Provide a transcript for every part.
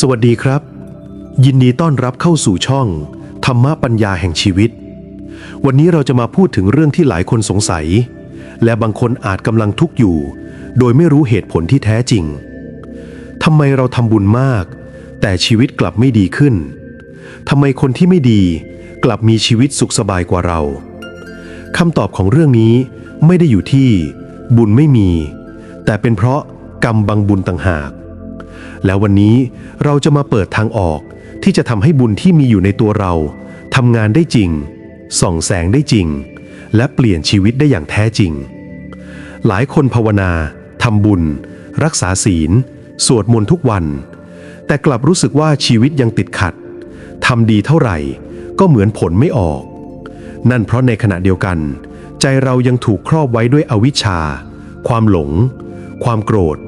สวัสดีครับ ยินดีต้อนรับเข้าสู่ช่อง ธรรมะปัญญาแห่งชีวิต วันนี้เราจะมาพูดถึงเรื่องที่หลายคนสงสัย และบางคนอาจกำลังทุกข์อยู่ โดยไม่รู้เหตุผลที่แท้จริงทำไมเราทำบุญมาก แต่ชีวิตกลับไม่ดีขึ้นทำไมคนที่ไม่ดีกลับมีชีวิตสุขสบายกว่าเราคำตอบของเรื่องนี้ไม่ได้อยู่ที่ บุญไม่มี แต่เป็นเพราะกรรมบังบุญต่างหาก แล้ววันนี้เราจะมาเปิดทางออกที่จะทำให้บุญที่มีอยู่ในตัวเราทำงานได้จริง ส่องแสงได้จริง และเปลี่ยนชีวิตได้อย่างแท้จริง หลายคนภาวนาทำบุญ รักษาศีล สวดมนต์ทุกวัน แต่กลับรู้สึกว่าชีวิตยังติดขัดทำดีเท่าไหร่ ก็เหมือนผลไม่ออก นั่นเพราะในขณะเดียวกัน ใจเรายังถูกครอบไว้ด้วยอวิชชา ความหลง ความโกรธ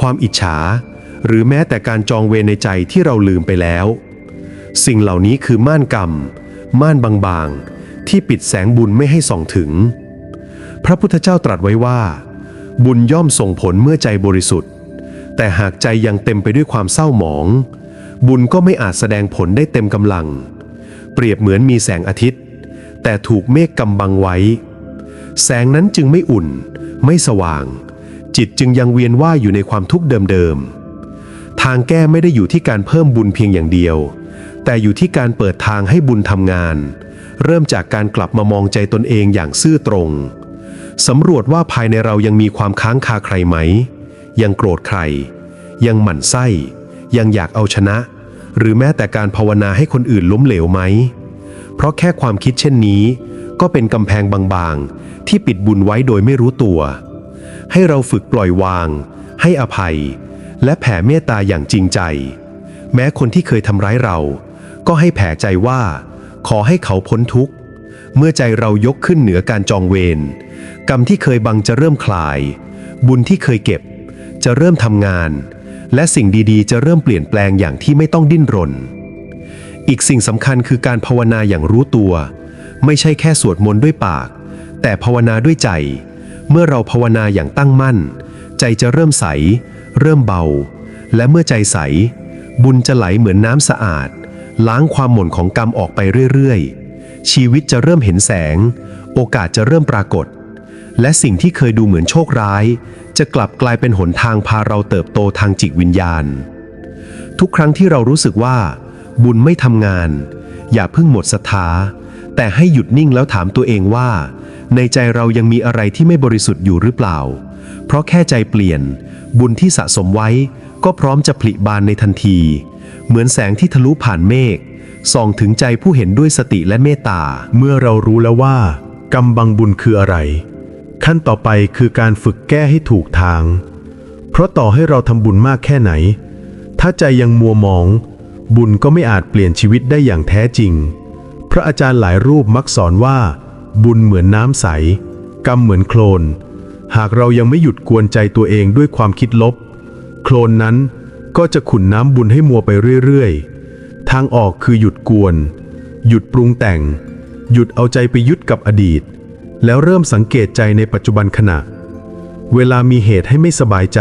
ความอิจฉา หรือแม้แต่การจองเวรในใจที่เราลืมไปแล้ว สิ่งเหล่านี้คือม่านกรรม ม่านบางๆ ที่ปิดแสงบุญไม่ให้ส่องถึง พระพุทธเจ้าตรัสไว้ว่า บุญย่อมส่งผลเมื่อใจบริสุทธิ์ แต่หากใจยังเต็มไปด้วยความเศร้าหมอง บุญก็ไม่อาจแสดงผลได้เต็มกำลัง เปรียบเหมือนมีแสงอาทิตย์ แต่ถูกเมฆกำบังไว้ แสงนั้นจึงไม่อุ่น ไม่สว่างจิตจึงยังเวียนว่ายอยู่ในความทุกข์เดิมๆ ทางแก้ไม่ได้อยู่ที่การเพิ่มบุญเพียงอย่างเดียว แต่อยู่ที่การเปิดทางให้บุญทำงาน เริ่มจากการกลับมามองใจตนเองอย่างซื่อตรงสำรวจว่าภายในเรายังมีความค้างคาใครไหม ยังโกรธใคร ยังหมั่นไส้ ยังอยากเอาชนะ หรือแม้แต่การภาวนาให้คนอื่นล้มเหลวไหม เพราะแค่ความคิดเช่นนี้ ก็เป็นกำแพงบางๆ ที่ปิดบุญไว้โดยไม่รู้ตัว ให้เราฝึกปล่อยวาง ให้อภัย และแผ่เมตตาอย่างจริงใจ แม้คนที่เคยทำร้ายเรา ก็ให้แผ่ใจว่า ขอให้เขาพ้นทุกข์ เมื่อใจเรายกขึ้นเหนือการจองเวรกรรมที่เคยบังจะเริ่มคลาย บุญที่เคยเก็บ จะเริ่มทำงาน และสิ่งดีๆ จะเริ่มเปลี่ยนแปลงอย่างที่ไม่ต้องดิ้นรน อีกสิ่งสำคัญคือการภาวนาอย่างรู้ตัว ไม่ใช่แค่สวดมนต์ด้วยปาก แต่ภาวนาด้วยใจ เมื่อเราภาวนาอย่างตั้งมั่น ใจจะเริ่มใส เริ่มเบา และเมื่อใจใส บุญจะไหลเหมือนน้ำสะอาด ล้างความหม่นของกรรมออกไปเรื่อยๆ ชีวิตจะเริ่มเห็นแสง โอกาสจะเริ่มปรากฏ และสิ่งที่เคยดูเหมือนโชคร้าย จะกลับกลายเป็นหนทางพาเราเติบโตทางจิตวิญญาณ ทุกครั้งที่เรารู้สึกว่า บุญไม่ทำงาน อย่าเพิ่งหมดศรัทธาแต่ให้หยุดนิ่งแล้วถามตัวเองว่า ในใจเรายังมีอะไรที่ไม่บริสุทธิ์อยู่หรือเปล่า เพราะแค่ใจเปลี่ยน บุญที่สะสมไว้ก็พร้อมจะผลิบานในทันที เหมือนแสงที่ทะลุผ่านเมฆส่องถึงใจผู้เห็นด้วยสติและเมตตา เมื่อเรารู้แล้วว่า กรรมบังบุญคืออะไร ขั้นต่อไปคือการฝึกแก้ให้ถูกทาง เพราะต่อให้เราทำบุญมากแค่ไหน ถ้าใจยังมัวมอง บุญก็ไม่อาจเปลี่ยนชีวิตได้อย่างแท้จริง พระอาจารย์หลายรูปมักสอนว่า บุญเหมือนน้ำใส กรรมเหมือนโคลน หากเรายังไม่หยุดกวนใจตัวเองด้วยความคิดลบ โคลนนั้นก็จะขุนน้ำบุญให้มัวไปเรื่อยๆ ทางออกคือหยุดกวน หยุดปรุงแต่ง หยุดเอาใจไปยึดกับอดีต แล้วเริ่มสังเกตใจในปัจจุบันขณะ เวลามีเหตุให้ไม่สบายใจ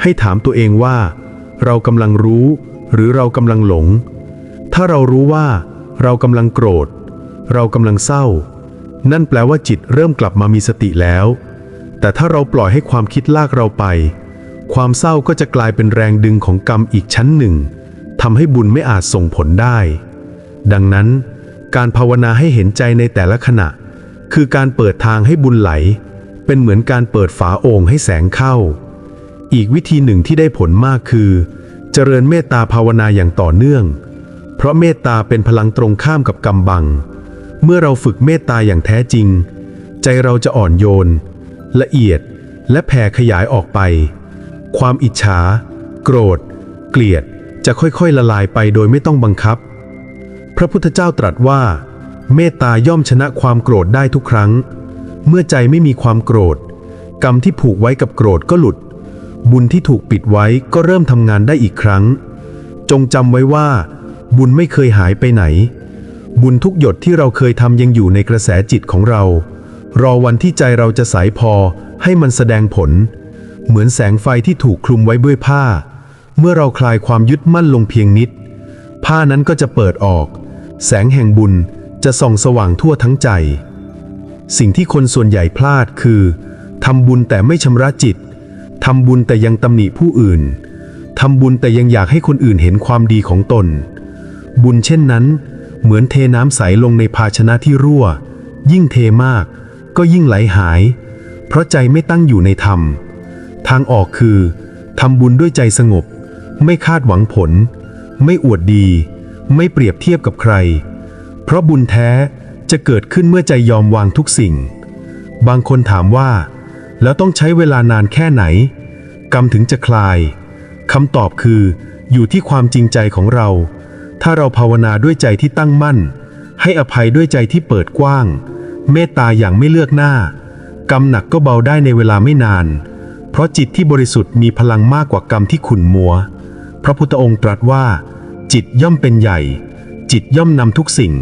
ให้ถามตัวเองว่า เรากำลังรู้ หรือเรากำลังหลง ถ้าเรารู้ว่า เรากำลังโกรธ เรากำลังเศร้า นั่นแปลว่าจิตเริ่มกลับมามีสติแล้ว แต่ถ้าเราปล่อยให้ความคิดลากเราไป ความเศร้าก็จะกลายเป็นแรงดึงของกรรมอีกชั้นหนึ่งทำให้บุญไม่อาจส่งผลได้ ดังนั้น การภาวนาให้เห็นใจในแต่ละขณะ คือการเปิดทางให้บุญไหล เป็นเหมือนการเปิดฝาโอ่งให้แสงเข้า อีกวิธีหนึ่งที่ได้ผลมากคือ เจริญเมตตาภาวนาอย่างต่อเนื่อง เพราะเมตตาเป็นพลังตรงข้ามกับกำบัง เมื่อเราฝึกเมตตาอย่างแท้จริง ใจเราจะอ่อนโยน ละเอียดและแผ่ขยายออกไป ความอิจฉา โกรธ เกลียดจะค่อยๆละลายไปโดยไม่ต้องบังคับ พระพุทธเจ้าตรัสว่า เมตตาย่อมชนะความโกรธได้ทุกครั้ง เมื่อใจไม่มีความโกรธ กรรมที่ผูกไว้กับโกรธก็หลุด บุญที่ถูกปิดไว้ก็เริ่มทำงานได้อีกครั้ง จงจำไว้ว่า บุญไม่เคยหายไปไหน บุญทุกหยดที่เราเคยทำยังอยู่ในกระแสจิตของเรา รอวันที่ใจเราจะใสพอให้มันแสดงผล เหมือนแสงไฟที่ถูกคลุมไว้ด้วยผ้า เมื่อเราคลายความยึดมั่นลงเพียงนิด ผ้านั้นก็จะเปิดออก แสงแห่งบุญจะส่องสว่างทั่วทั้งใจ สิ่งที่คนส่วนใหญ่พลาดคือทำบุญแต่ไม่ชำระจิตทำบุญแต่ยังตำหนิผู้อื่นทำบุญแต่ยังอยากให้คนอื่นเห็นความดีของตน บุญเช่นนั้น เหมือนเทน้ำใสลงในภาชนะที่รั่ว ยิ่งเทมาก ก็ยิ่งไหลหาย เพราะใจไม่ตั้งอยู่ในธรรม ทางออกคือทำบุญด้วยใจสงบ ไม่คาดหวังผล ไม่อวดดี ไม่เปรียบเทียบกับใคร เพราะบุญแท้จะเกิดขึ้นเมื่อใจยอมวางทุกสิ่ง บางคนถามว่า แล้วต้องใช้เวลานานแค่ไหน กรรมถึงจะคลายคำตอบคืออยู่ที่ความจริงใจของเรา ถ้าเราภาวนาด้วยใจที่ตั้งมั่น ให้อภัยด้วยใจที่เปิดกว้าง เมตตาอย่างไม่เลือกหน้า กรรมหนักก็เบาได้ในเวลาไม่นาน เพราะจิตที่บริสุทธิ์มีพลังมากกว่ากรรมที่ขุ่นมัว พระพุทธองค์ตรัสว่า จิตย่อมเป็นใหญ่ จิตย่อมนำทุกสิ่ง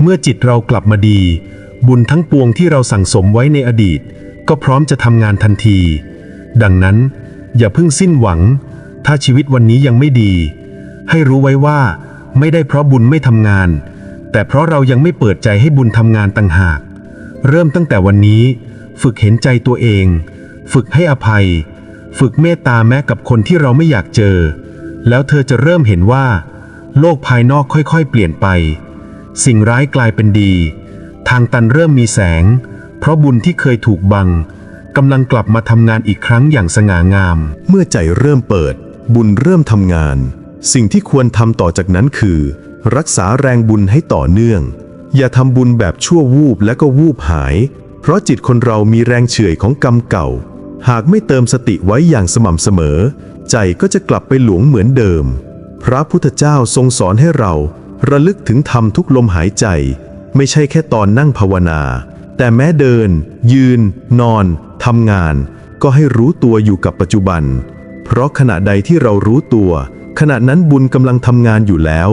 เมื่อจิตเรากลับมาดี บุญทั้งปวงที่เราสั่งสมไว้ในอดีต ก็พร้อมจะทำงานทันที ดังนั้น อย่าเพิ่งสิ้นหวัง ถ้าชีวิตวันนี้ยังไม่ดี ให้รู้ไว้ว่า ไม่ได้เพราะบุญไม่ทำงานแต่เพราะเรายังไม่เปิดใจให้บุญทำงานต่างหาก เริ่มตั้งแต่วันนี้ ฝึกเห็นใจตัวเอง ฝึกให้อภัย ฝึกเมตตาแม้กับคนที่เราไม่อยากเจอ แล้วเธอจะเริ่มเห็นว่า โลกภายนอกค่อยๆ เปลี่ยนไป สิ่งร้ายกลายเป็นดี ทางตันเริ่มมีแสง เพราะบุญที่เคยถูกบังกำลังกลับมาทำงานอีกครั้งอย่างสง่างาม เมื่อใจเริ่มเปิด บุญเริ่มทำงาน สิ่งที่ควรทำต่อจากนั้นคือ รักษาแรงบุญให้ต่อเนื่อง อย่าทำบุญแบบชั่ววูบและก็วูบหาย เพราะจิตคนเรามีแรงเฉื่อยของกรรมเก่า หากไม่เติมสติไว้อย่างสม่ำเสมอ ใจก็จะกลับไปหลวงเหมือนเดิม พระพุทธเจ้าทรงสอนให้เรา ระลึกถึงธรรมทุกลมหายใจ ไม่ใช่แค่ตอนนั่งภาวนา แต่แม้เดิน ยืน นอนทำงาน ก็ให้รู้ตัวอยู่กับปัจจุบัน เพราะขณะใดที่เรารู้ตัว ขณะนั้นบุญกำลังทำงานอยู่แล้ว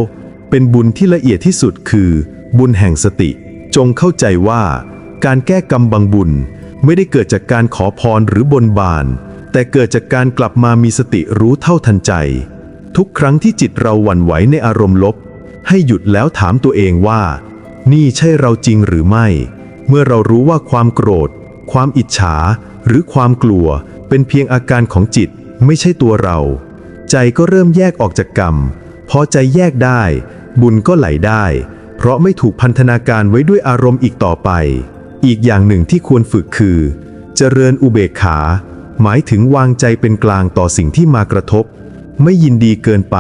เป็นบุญที่ละเอียดที่สุดคือ บุญแห่งสติ จงเข้าใจว่า การแก้กรรมบางบุญไม่ได้เกิดจากการขอพรหรือบนบาน แต่เกิดจากการกลับมามีสติรู้เท่าทันใจ ทุกครั้งที่จิตเราหวั่นไหวในอารมณ์ลบ ให้หยุดแล้วถามตัวเองว่า นี่ใช่เราจริงหรือไม่ เมื่อเรารู้ว่าความโกรธ ความอิจฉา หรือความกลัว เป็นเพียงอาการของจิตไม่ใช่ตัวเรา ใจก็เริ่มแยกออกจากกรรม พอใจแยกได้ บุญก็ไหลได้ เพราะไม่ถูกพันธนาการไว้ด้วยอารมณ์อีกต่อไป อีกอย่างหนึ่งที่ควรฝึกคือ เจริญอุเบกขา หมายถึงวางใจเป็นกลางต่อสิ่งที่มากระทบ ไม่ยินดีเกินไป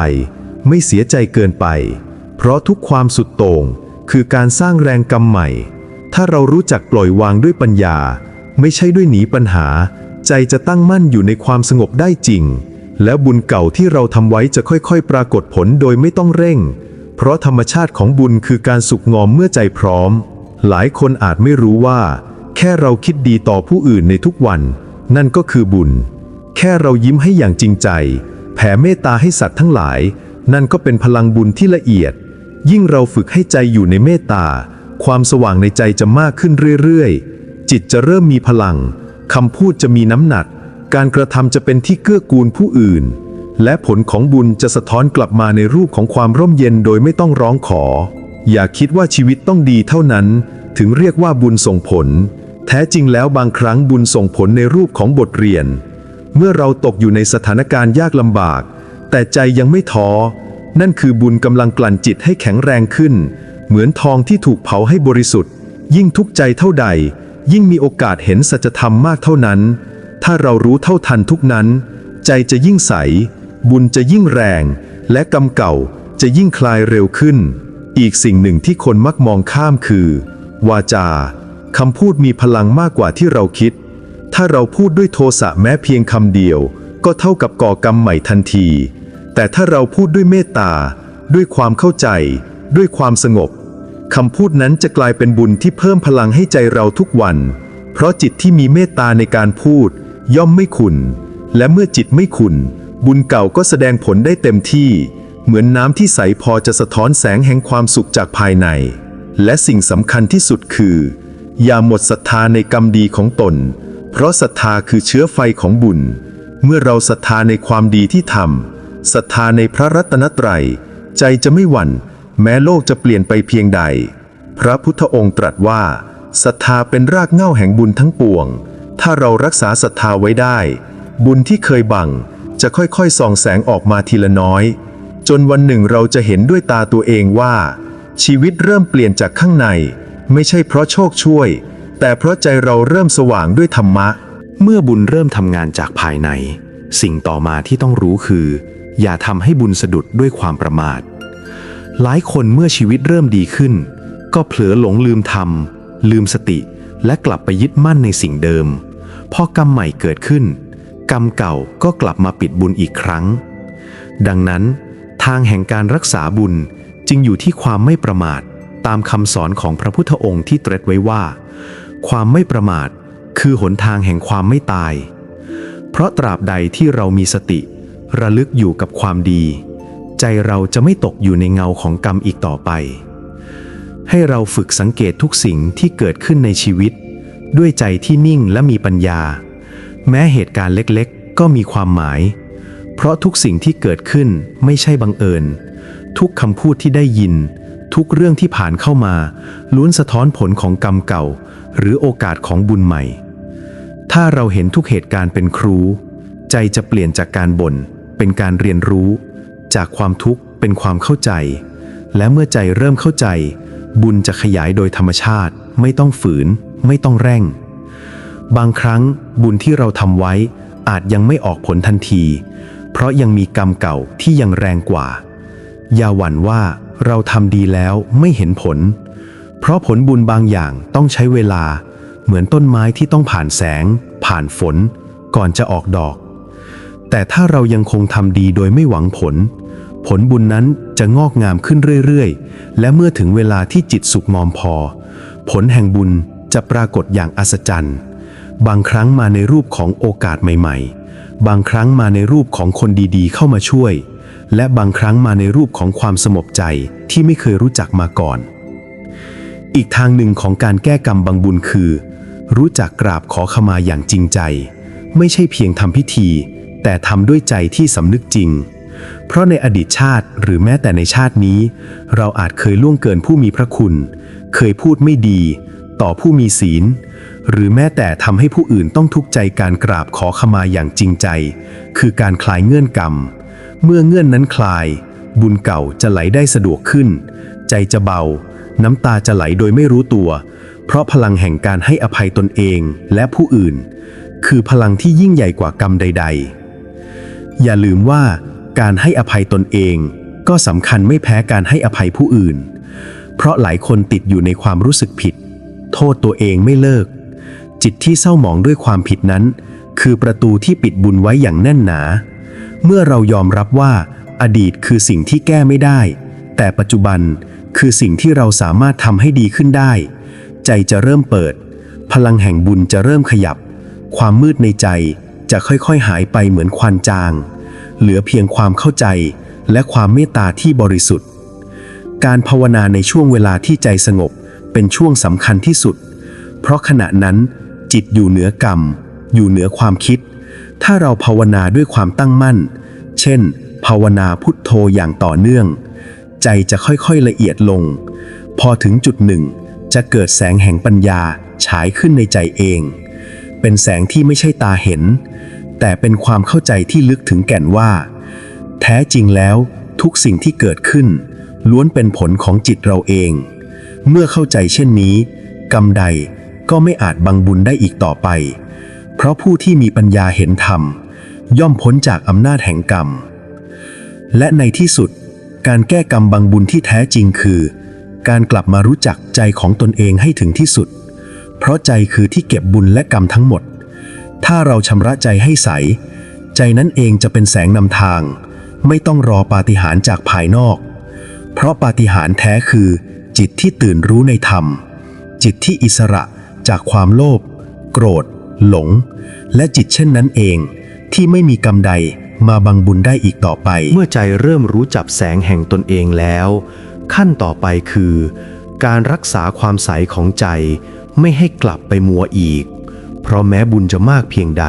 ไม่เสียใจเกินไป เพราะทุกความสุดโต่งคือการสร้างแรงกรรมใหม่ ถ้าเรารู้จักปล่อยวางด้วยปัญญา ไม่ใช่ด้วยหนีปัญหา ใจจะตั้งมั่นอยู่ในความสงบได้จริง แล้วบุญเก่าที่เราทำไว้จะค่อยๆ ปรากฏผลโดยไม่ต้องเร่ง เพราะธรรมชาติของบุญคือการสุกงอมเมื่อใจพร้อม หลายคนอาจไม่รู้ว่า แค่เราคิดดีต่อผู้อื่นในทุกวัน นั่นก็คือบุญ แค่เรายิ้มให้อย่างจริงใจ แผ่เมตตาให้สัตว์ทั้งหลาย นั่นก็เป็นพลังบุญที่ละเอียด ยิ่งเราฝึกให้ใจอยู่ในเมตตา ความสว่างในใจจะมากขึ้นเรื่อยๆ จิตจะเริ่มมีพลังคำพูดจะมีน้ำหนัก การกระทำจะเป็นที่เกื้อกูลผู้อื่น และผลของบุญจะสะท้อนกลับมาในรูปของความร่มเย็นโดยไม่ต้องร้องขอ อย่าคิดว่าชีวิตต้องดีเท่านั้น ถึงเรียกว่าบุญส่งผล แท้จริงแล้วบางครั้งบุญส่งผลในรูปของบทเรียน เมื่อเราตกอยู่ในสถานการณ์ยากลำบาก แต่ใจยังไม่ท้อ นั่นคือบุญกำลังกลั่นจิตให้แข็งแรงขึ้น เหมือนทองที่ถูกเผาให้บริสุทธิ์ ยิ่งทุกข์ใจเท่าใด ยิ่งมีโอกาสเห็นสัจธรรมมากเท่านั้น ถ้าเรารู้เท่าทันทุกนั้น ใจจะยิ่งใส บุญจะยิ่งแรง และกรรมเก่าจะยิ่งคลายเร็วขึ้น อีกสิ่งหนึ่งที่คนมักมองข้ามคือ วาจาคำพูดมีพลังมากกว่าที่เราคิด ถ้าเราพูดด้วยโทสะแม้เพียงคำเดียว ก็เท่ากับก่อกรรมใหม่ทันที แต่ถ้าเราพูดด้วยเมตตา ด้วยความเข้าใจ ด้วยความสงบคำพูดนั้นจะกลายเป็นบุญที่เพิ่มพลังให้ใจเราทุกวัน เพราะจิตที่มีเมตตาในการพูด ย่อมไม่ขุนและเมื่อจิตไม่ขุน บุญเก่าก็แสดงผลได้เต็มที่ เหมือนน้ำที่ใสพอจะสะท้อนแสงแห่งความสุขจากภายใน และสิ่งสำคัญที่สุดคือ อย่าหมดศรัทธาในกรรมดีของตน เพราะศรัทธาคือเชื้อไฟของบุญ เมื่อเราศรัทธาในความดีที่ทำศรัทธาในพระรัตนตรัย ใจจะไม่หวั่น แม้โลกจะเปลี่ยนไปเพียงใด พระพุทธองค์ตรัสว่าศรัทธาเป็นรากเหง้าแห่งบุญทั้งปวง ถ้าเรารักษาศรัทธาไว้ได้ บุญที่เคยบัง จะค่อยๆส่องแสงออกมาทีละน้อย จนวันหนึ่งเราจะเห็นด้วยตาตัวเองว่า ชีวิตเริ่มเปลี่ยนจากข้างใน ไม่ใช่เพราะโชคช่วย แต่เพราะใจเราเริ่มสว่างด้วยธรรมะ เมื่อบุญเริ่มทำงานจากภายใน สิ่งต่อมาที่ต้องรู้คือ อย่าทำให้บุญสะดุดด้วยความประมาท หลายคนเมื่อชีวิตเริ่มดีขึ้น ก็เผลอหลงลืมทำลืมสติ และกลับไปยึดมั่นในสิ่งเดิมพอกรรมใหม่เกิดขึ้น กรรมเก่าก็กลับมาปิดบุญอีกครั้ง ดังนั้น ทางแห่งการรักษาบุญจึงอยู่ที่ความไม่ประมาทตามคำสอนของพระพุทธองค์ที่ตรัสไว้ว่า ความไม่ประมาทคือหนทางแห่งความไม่ตาย เพราะตราบใดที่เรามีสติ ระลึกอยู่กับความดี ใจเราจะไม่ตกอยู่ในเงาของกรรมอีกต่อไป ให้เราฝึกสังเกตทุกสิ่งที่เกิดขึ้นในชีวิต ด้วยใจที่นิ่งและมีปัญญา แม้เหตุการณ์เล็กๆ ก็มีความหมาย เพราะทุกสิ่งที่เกิดขึ้นไม่ใช่บังเอิญ ทุกคำพูดที่ได้ยิน ทุกเรื่องที่ผ่านเข้ามา ล้วนสะท้อนผลของกรรมเก่า หรือโอกาสของบุญใหม่ ถ้าเราเห็นทุกเหตุการณ์เป็นครู ใจจะเปลี่ยนจากการบ่นเป็นการเรียนรู้ จากความทุกข์เป็นความเข้าใจ และเมื่อใจเริ่มเข้าใจ บุญจะขยายโดยธรรมชาติ ไม่ต้องฝืน ไม่ต้องเร่ง บางครั้งบุญที่เราทำไว้อาจยังไม่ออกผลทันที เพราะยังมีกรรมเก่าที่ยังแรงกว่า อย่าหวั่นว่าเราทำดีแล้วไม่เห็นผล เพราะผลบุญบางอย่างต้องใช้เวลา เหมือนต้นไม้ที่ต้องผ่านแสง ผ่านฝน ก่อนจะออกดอก แต่ถ้าเรายังคงทำดีโดยไม่หวังผล ผลบุญนั้นจะงอกงามขึ้นเรื่อยๆ และเมื่อถึงเวลาที่จิตสุขงอมพอ ผลแห่งบุญจะปรากฏอย่างอัศจรรย์ บางครั้งมาในรูปของโอกาสใหม่ๆ บางครั้งมาในรูปของคนดีๆ เข้ามาช่วย และบางครั้งมาในรูปของความสงบใจที่ไม่เคยรู้จักมาก่อน อีกทางหนึ่งของการแก้กรรมบางบุญคือ รู้จักกราบขอขมาอย่างจริงใจ ไม่ใช่เพียงทำพิธี แต่ทำด้วยใจที่สำนึกจริงเพราะในอดีตชาติหรือแม้แต่ในชาตินี้ เราอาจเคยล่วงเกินผู้มีพระคุณ เคยพูดไม่ดี ต่อผู้มีศีล หรือแม้แต่ทำให้ผู้อื่นต้องทุกข์ใจการกราบขอขมาอย่างจริงใจ คือการคลายเงื่อนกรรม เมื่อเงื่อนนั้นคลาย บุญเก่าจะไหลได้สะดวกขึ้น ใจจะเบา น้ำตาจะไหลโดยไม่รู้ตัว เพราะพลังแห่งการให้อภัยตนเองและผู้อื่น คือพลังที่ยิ่งใหญ่กว่ากรรมใด ๆ อย่าลืมว่าการให้อภัยตนเองก็สำคัญไม่แพ้การให้อภัยผู้อื่น เพราะหลายคนติดอยู่ในความรู้สึกผิด โทษตัวเองไม่เลิก จิตที่เศร้าหมองด้วยความผิดนั้น คือประตูที่ปิดบุญไว้อย่างแน่นหนา เมื่อเรายอมรับว่า อดีตคือสิ่งที่แก้ไม่ได้ แต่ปัจจุบันคือสิ่งที่เราสามารถทำให้ดีขึ้นได้ ใจจะเริ่มเปิด พลังแห่งบุญจะเริ่มขยับ ความมืดในใจจะค่อยๆหายไปเหมือนควันจาง เหลือเพียงความเข้าใจและความเมตตาที่บริสุทธิ์ การภาวนาในช่วงเวลาที่ใจสงบ เป็นช่วงสำคัญที่สุด เพราะขณะนั้นจิตอยู่เหนือกรรม อยู่เหนือความคิด ถ้าเราภาวนาด้วยความตั้งมั่น เช่น ภาวนาพุทโธอย่างต่อเนื่อง ใจจะค่อยๆละเอียดลง พอถึงจุดหนึ่ง จะเกิดแสงแห่งปัญญาฉายขึ้นในใจเอง เป็นแสงที่ไม่ใช่ตาเห็น แต่เป็นความเข้าใจที่ลึกถึงแก่นว่า แท้จริงแล้วทุกสิ่งที่เกิดขึ้น ล้วนเป็นผลของจิตเราเอง เมื่อเข้าใจเช่นนี้ กรรมใดก็ไม่อาจบังบุญได้อีกต่อไป เพราะผู้ที่มีปัญญาเห็นธรรม ย่อมพ้นจากอำนาจแห่งกรรม และในที่สุด การแก้กรรมบางบุญที่แท้จริงคือ การกลับมารู้จักใจของตนเองให้ถึงที่สุด เพราะใจคือที่เก็บบุญและกรรมทั้งหมด ถ้าเราชำระใจให้ใส ใจนั้นเองจะเป็นแสงนำทาง ไม่ต้องรอปาฏิหาริย์จากภายนอก เพราะปาฏิหาริย์แท้คือ จิตที่ตื่นรู้ในธรรม จิตที่อิสระจากความโลภโกรธ หลง และจิตเช่นนั้นเอง ที่ไม่มีกรรมใดมาบังบุญได้อีกต่อไป เมื่อใจเริ่มรู้จับแสงแห่งตนเองแล้ว ขั้นต่อไปคือ การรักษาความใสของใจไม่ให้กลับไปมัวอีก เพราะแม้บุญจะมากเพียงใด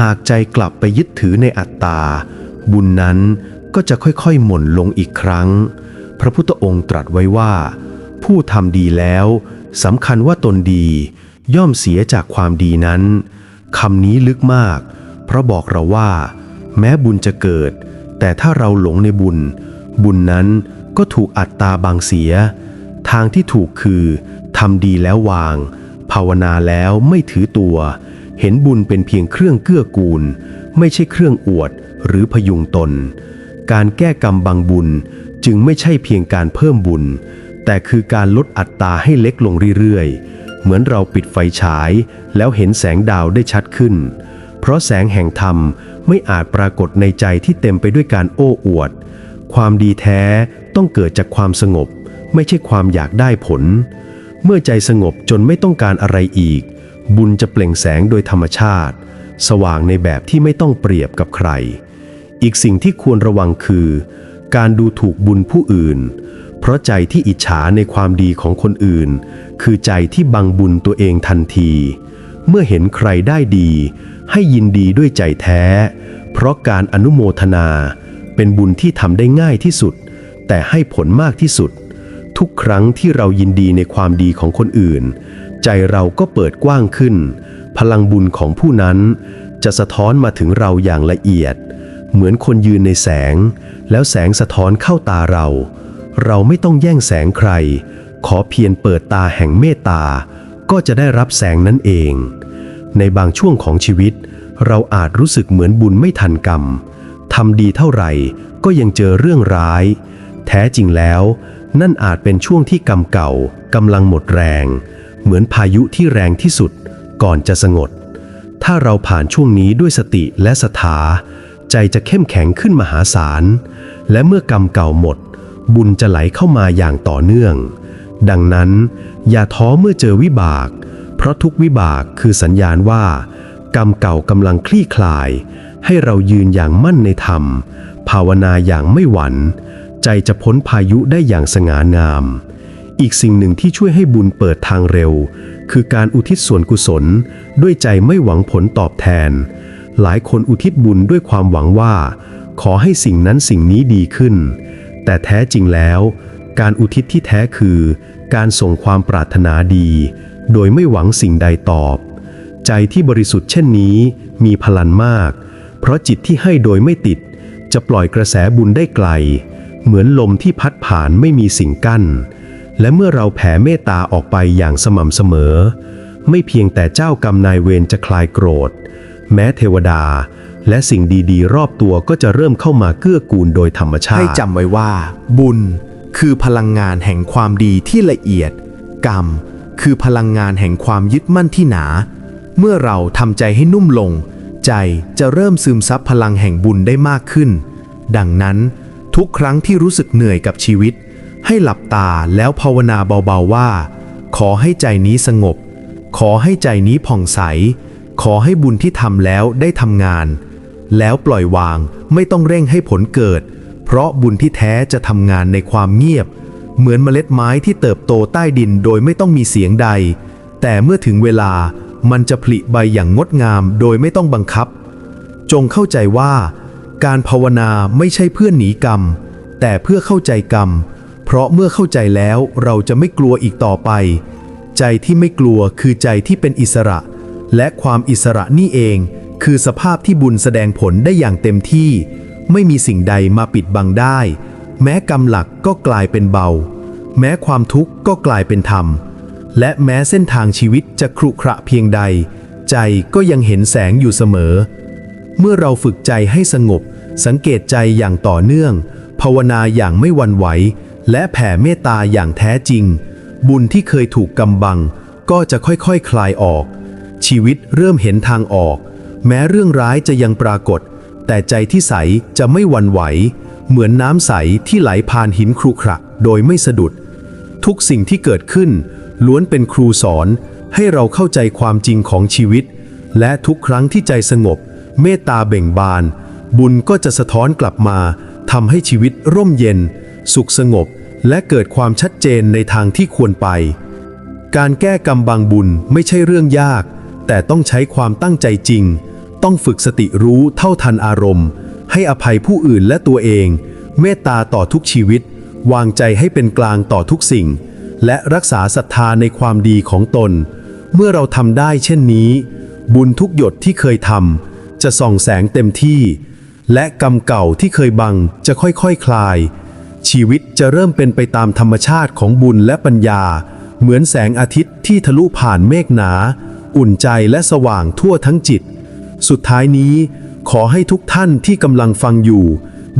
หากใจกลับไปยึดถือในอัตตา บุญนั้นก็จะค่อยๆ หม่นลงอีกครั้ง พระพุทธองค์ตรัสไว้ว่า ผู้ทำดีแล้วสำคัญว่าตนดี ย่อมเสียจากความดีนั้นคำนี้ลึกมาก เพราะบอกเราว่า แม้บุญจะเกิด แต่ถ้าเราหลงในบุญ บุญนั้นก็ถูกอัตตาบางเสีย ทางที่ถูกคือทำดีแล้ววาง ภาวนาแล้วไม่ถือตัว เห็นบุญเป็นเพียงเครื่องเกื้อกูล ไม่ใช่เครื่องอวดหรือพยุงตน การแก้กรรมบางบุญ จึงไม่ใช่เพียงการเพิ่มบุญ แต่คือการลดอัตราให้เล็กลงเรื่อยๆ เหมือนเราปิดไฟฉาย แล้วเห็นแสงดาวได้ชัดขึ้น เพราะแสงแห่งธรรมไม่อาจปรากฏในใจที่เต็มไปด้วยการโอ้อวด ความดีแท้ต้องเกิดจากความสงบ ไม่ใช่ความอยากได้ผล เมื่อใจสงบจนไม่ต้องการอะไรอีก บุญจะเปล่งแสงโดยธรรมชาติ สว่างในแบบที่ไม่ต้องเปรียบกับใคร อีกสิ่งที่ควรระวังคือ การดูถูกบุญผู้อื่น เพราะใจที่อิจฉาในความดีของคนอื่น คือใจที่บังบุญตัวเองทันที เมื่อเห็นใครได้ดี ให้ยินดีด้วยใจแท้ เพราะการอนุโมทนา เป็นบุญที่ทำได้ง่ายที่สุด แต่ให้ผลมากที่สุด ทุกครั้งที่เรายินดีในความดีของคนอื่น ใจเราก็เปิดกว้างขึ้น พลังบุญของผู้นั้น จะสะท้อนมาถึงเราอย่างละเอียด เหมือนคนยืนในแสง แล้วแสงสะท้อนเข้าตาเรา เราไม่ต้องแย่งแสงใคร ขอเพียงเปิดตาแห่งเมตตา ก็จะได้รับแสงนั้นเอง ในบางช่วงของชีวิต เราอาจรู้สึกเหมือนบุญไม่ทันกรรมทำดีเท่าไหร่ก็ยังเจอเรื่องร้าย แท้จริงแล้ว นั่นอาจเป็นช่วงที่กรรมเก่ากำลังหมดแรง เหมือนพายุที่แรงที่สุด ก่อนจะสงบถ้าเราผ่านช่วงนี้ด้วยสติและศรัทธา ใจจะเข้มแข็งขึ้นมหาศาล และเมื่อกรรมเก่าหมด บุญจะไหลเข้ามาอย่างต่อเนื่อง ดังนั้น อย่าท้อเมื่อเจอวิบาก เพราะทุกวิบากคือสัญญาณว่า กรรมเก่ากำลังคลี่คลาย ให้เรายืนอย่างมั่นในธรรม ภาวนาอย่างไม่หวัน่นใจจะพ้นพายุได้อย่างสง่างาม อีกสิ่งหนึ่งที่ช่วยให้บุญเปิดทางเร็ว คือการอุทิศส่วนกุศล ด้วยใจไม่หวังผลตอบแทน หลายคนอุทิศบุญด้วยความหวังว่า ขอให้สิ่งนั้นสิ่งนี้ดีขึ้น แต่แท้จริงแล้ว การอุทิศที่แท้คือ การส่งความปรารถนาดี โดยไม่หวังสิ่งใดตอบ ใจที่บริสุทธิ์เช่นนี้มีพลังมาก เพราะจิตที่ให้โดยไม่ติด จะปล่อยกระแสบุญได้ไกล เหมือนลมที่พัดผ่านไม่มีสิ่งกั้น และเมื่อเราแผ่เมตตาออกไปอย่างสม่ำเสมอ ไม่เพียงแต่เจ้ากรรมนายเวรจะคลายโกรธ แม้เทวดา และสิ่งดีๆ รอบตัวก็จะเริ่มเข้ามาเกื้อกูลโดยธรรมชาติ ให้จำไว้ว่า บุญคือพลังงานแห่งความดีที่ละเอียด กรรม คือพลังงานแห่งความยึดมั่นที่หนา เมื่อเราทำใจให้นุ่มลง ใจจะเริ่มซึมซับพลังแห่งบุญได้มากขึ้น ดังนั้นทุกครั้งที่รู้สึกเหนื่อยกับชีวิต ให้หลับตาแล้วภาวนาเบาๆว่า ขอให้ใจนี้สงบ ขอให้ใจนี้ผ่องใส ขอให้บุญที่ทำแล้วได้ทำงาน แล้วปล่อยวางไม่ต้องเร่งให้ผลเกิด เพราะบุญที่แท้จะทำงานในความเงียบ เหมือนเมล็ดไม้ที่เติบโตใต้ดินโดยไม่ต้องมีเสียงใด แต่เมื่อถึงเวลามันจะผลิใบอย่างงดงามโดยไม่ต้องบังคับ จงเข้าใจว่า การภาวนาไม่ใช่เพื่อหนีกรรม แต่เพื่อเข้าใจกรรม เพราะเมื่อเข้าใจแล้วเราจะไม่กลัวอีกต่อไป ใจที่ไม่กลัวคือใจที่เป็นอิสระ และความอิสระนี่เอง คือสภาพที่บุญแสดงผลได้อย่างเต็มที่ ไม่มีสิ่งใดมาปิดบังได้ แม้กรรมหลักก็กลายเป็นเบา แม้ความทุกข์ก็กลายเป็นธรรม และแม้เส้นทางชีวิตจะครุขระเพียงใด ใจก็ยังเห็นแสงอยู่เสมอ เมื่อเราฝึกใจให้สงบ สังเกตใจอย่างต่อเนื่อง ภาวนาอย่างไม่วันไหว และแผ่เมตตาอย่างแท้จริง บุญที่เคยถูกกำบัง ก็จะค่อยๆคคลายออก ชีวิตเริ่มเห็นทางออก แม้เรื่องร้ายจะยังปรากฏ แต่ใจที่ใสจะไม่วันไหว เหมือนน้ำใสที่ไหลผ่านหินครุขระโดยไม่สะดุด ทุกสิ่งที่เกิดขึ้น ล้วนเป็นครูสอน ให้เราเข้าใจความจริงของชีวิต และทุกครั้งที่ใจสงบ เมตตาเบ่งบาน บุญก็จะสะท้อนกลับมาทำให้ชีวิตร่มเย็น สุขสงบ และเกิดความชัดเจนในทางที่ควรไป การแก้กรรมบางบุญไม่ใช่เรื่องยาก แต่ต้องใช้ความตั้งใจจริง ต้องฝึกสติรู้เท่าทันอารมณ์ ให้อภัยผู้อื่นและตัวเอง เมตตาต่อทุกชีวิต วางใจให้เป็นกลางต่อทุกสิ่ง และรักษาศรัทธาในความดีของตน เมื่อเราทำได้เช่นนี้ บุญทุกหยดที่เคยทำจะส่องแสงเต็มที่ และกรรมเก่าที่เคยบังจะค่อยๆคคลาย ชีวิตจะเริ่มเป็นไปตามธรรมชาติของบุญและปัญญา เหมือนแสงอาทิตย์ที่ทะลุผ่านเมฆหนา อุ่นใจและสว่างทั่วทั้งจิต สุดท้ายนี้ขอให้ทุกท่านที่กำลังฟังอยู่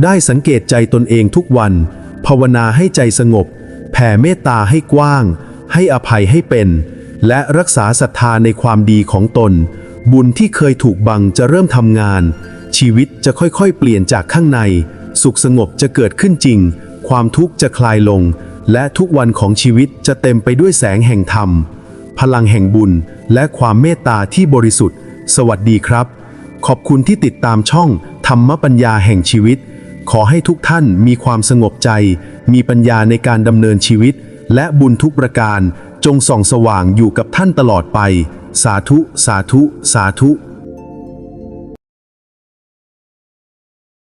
ได้สังเกตใจตนเองทุกวัน ภาวนาให้ใจสงบ แผ่เมตตาให้กว้าง ให้อภัยให้เป็น และรักษาศรัทธาในความดีของตน บุญที่เคยถูกบังจะเริ่มทำงาน ชีวิตจะค่อยๆ เปลี่ยนจากข้างใน สุขสงบจะเกิดขึ้นจริง ความทุกข์จะคลายลง และทุกวันของชีวิตจะเต็มไปด้วยแสงแห่งธรรม ลังแห่งบุญ และความเมตตาที่บริสุทธิ์ สวัสดีครับ ขอบคุณที่ติดตามช่องธรรมปัญญาแห่งชีวิต ขอให้ทุกท่านมีความสงบใจ มีปัญญาในการดำเนินชีวิต และบุญทุกประการ จงส่องสว่างอยู่กับท่านตลอดไป สาธุ สาธุ สาธุ